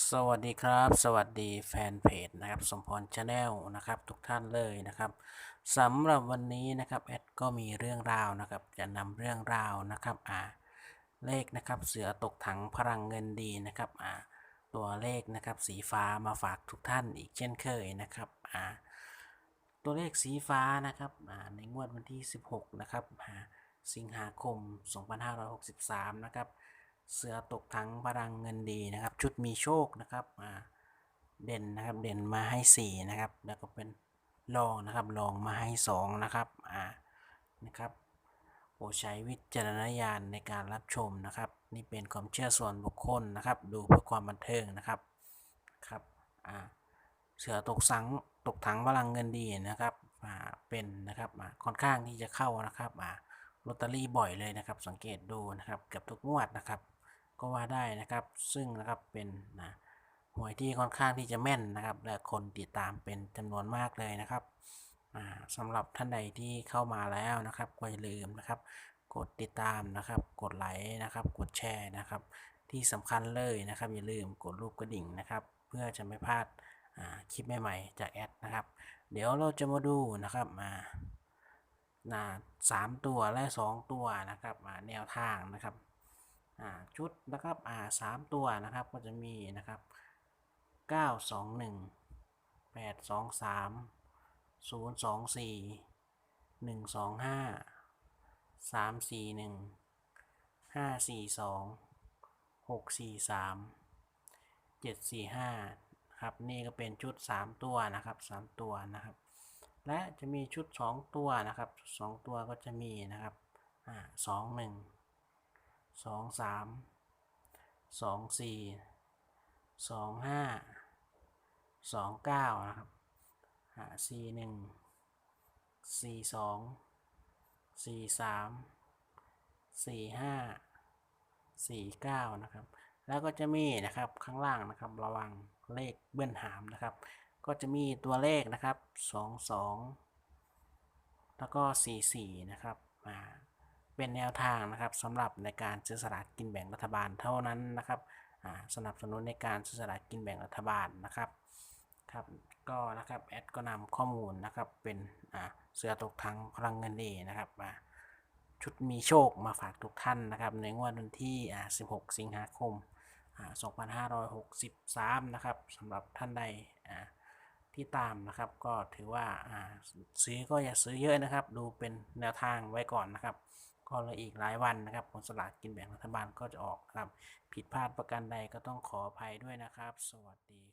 สวัสดีครับ สวัสดีแฟนเพจนะครับสมพรชาแนลนะครับทุกท่านเลยนะครับสำหรับวันนี้นะครับแอดก็มีเรื่องราวนะครับจะนำเรื่องราวนะครับอ่าเลขนะครับเสือตกถังพลังเงินดีนะครับอ่าตัวเลขนะครับสีฟ้ามาฝากทุกท่านอีกเช่นเคยนะครับอ่าตัวเลขสีฟ้านะครับอ่าในงวดวันที่ 16นะครับอ่าสิงหาคม 2563นะครับ เสือตกถังพลังเงินดีนะครับ ชุดมีโชคนะครับอ่าเด่นนะครับเด่นมาให้ 4 นะครับ แล้วก็เป็นรองนะครับรองมาให้ 2 นะครับอ่านะครับโปรดใช้วิจารณญาณในการรับชมนะครับ นี่เป็นความเชื่อส่วนบุคคลนะครับ ดูเพื่อความบันเทิงนะครับครับอ่าเสือตกสังตกถังพลังเงินดีนะครับอ่าเป็นนะครับอ่าค่อนข้างที่จะเข้านะครับอ่า ลอตเตอรี่บ่อยเลยนะครับ สังเกตดูนะครับเกือบทุกงวดนะครับ ก็ว่าได้นะครับ ซึ่งนะครับเป็นนะหวยที่ค่อนข้างที่จะแม่นนะครับ และคนติดตามเป็นจำนวนมากเลยนะครับอ่าสำหรับท่านใดที่เข้ามาแล้วนะครับก็อย่าลืมนะครับ กดติดตามนะครับ กดไลค์นะครับ กดแชร์นะครับ ที่สำคัญเลยนะครับ อย่าลืมกดรูปกระดิ่งนะครับ เพื่อจะไม่พลาดคลิปใหม่ๆจากแอดนะครับ เดี๋ยวเราจะมาดูนะครับมา นะสามตัวและสองตัวนะครับแนวทางนะครับชุดนะครับอ่าสามตัวนะครับก็จะมีนะครับเก้าสองหนึ่งแปดสองสามศูนย์สองสี่หนึ่งสองห้าสามสี่หนึ่งห้าสี่สองหกสี่สามเจ็ดสี่ห้าครับนี่ก็เป็นชุดสามตัวนะครับสามตัวนะครับ และจะมีชุดสองตัวนะครับสองตัวก็จะมีนะครับอ่าสองหนึ่งสองสามสองสี่สองห้าสองเก้านะครับหาสี่หนึ่งสี่สองสี่สามสี่ห้าสี่เก้านะครับ แล้วก็จะมีนะครับข้างล่างนะครับ ระวังเลขเบื้อนหามนะครับ ก็จะมีตัวเลขนะครับสองสองแล้วก็สี่สี่นะครับมาเป็นแนวทางนะครับสำหรับในการซื้อสลากกินแบ่งรัฐบาลเท่านั้นนะครับสนับสนุนในการซื้อสลากกินแบ่งรัฐบาลนะครับครับก็นะครับแอดก็นำข้อมูลนะครับเป็นเสือตกถังพลังเงินดีนะครับอ่าชุดมีโชคมาฝากทุกท่านนะครับในงวดวันที่ 16 สิงหาคมอ่า2563 นะครับสำหรับท่านใดอ่า ที่ตามนะครับ ก็ถือว่าซื้อก็อย่าซื้อเยอะนะครับ ดูเป็นแนวทางไว้ก่อนนะครับ ก็เลยอีกหลายวันนะครับ ผลสลากกินแบ่งรัฐบาลก็จะออกนะครับ ผิดพลาดประการใดก็ต้องขออภัยด้วยนะครับ สวัสดี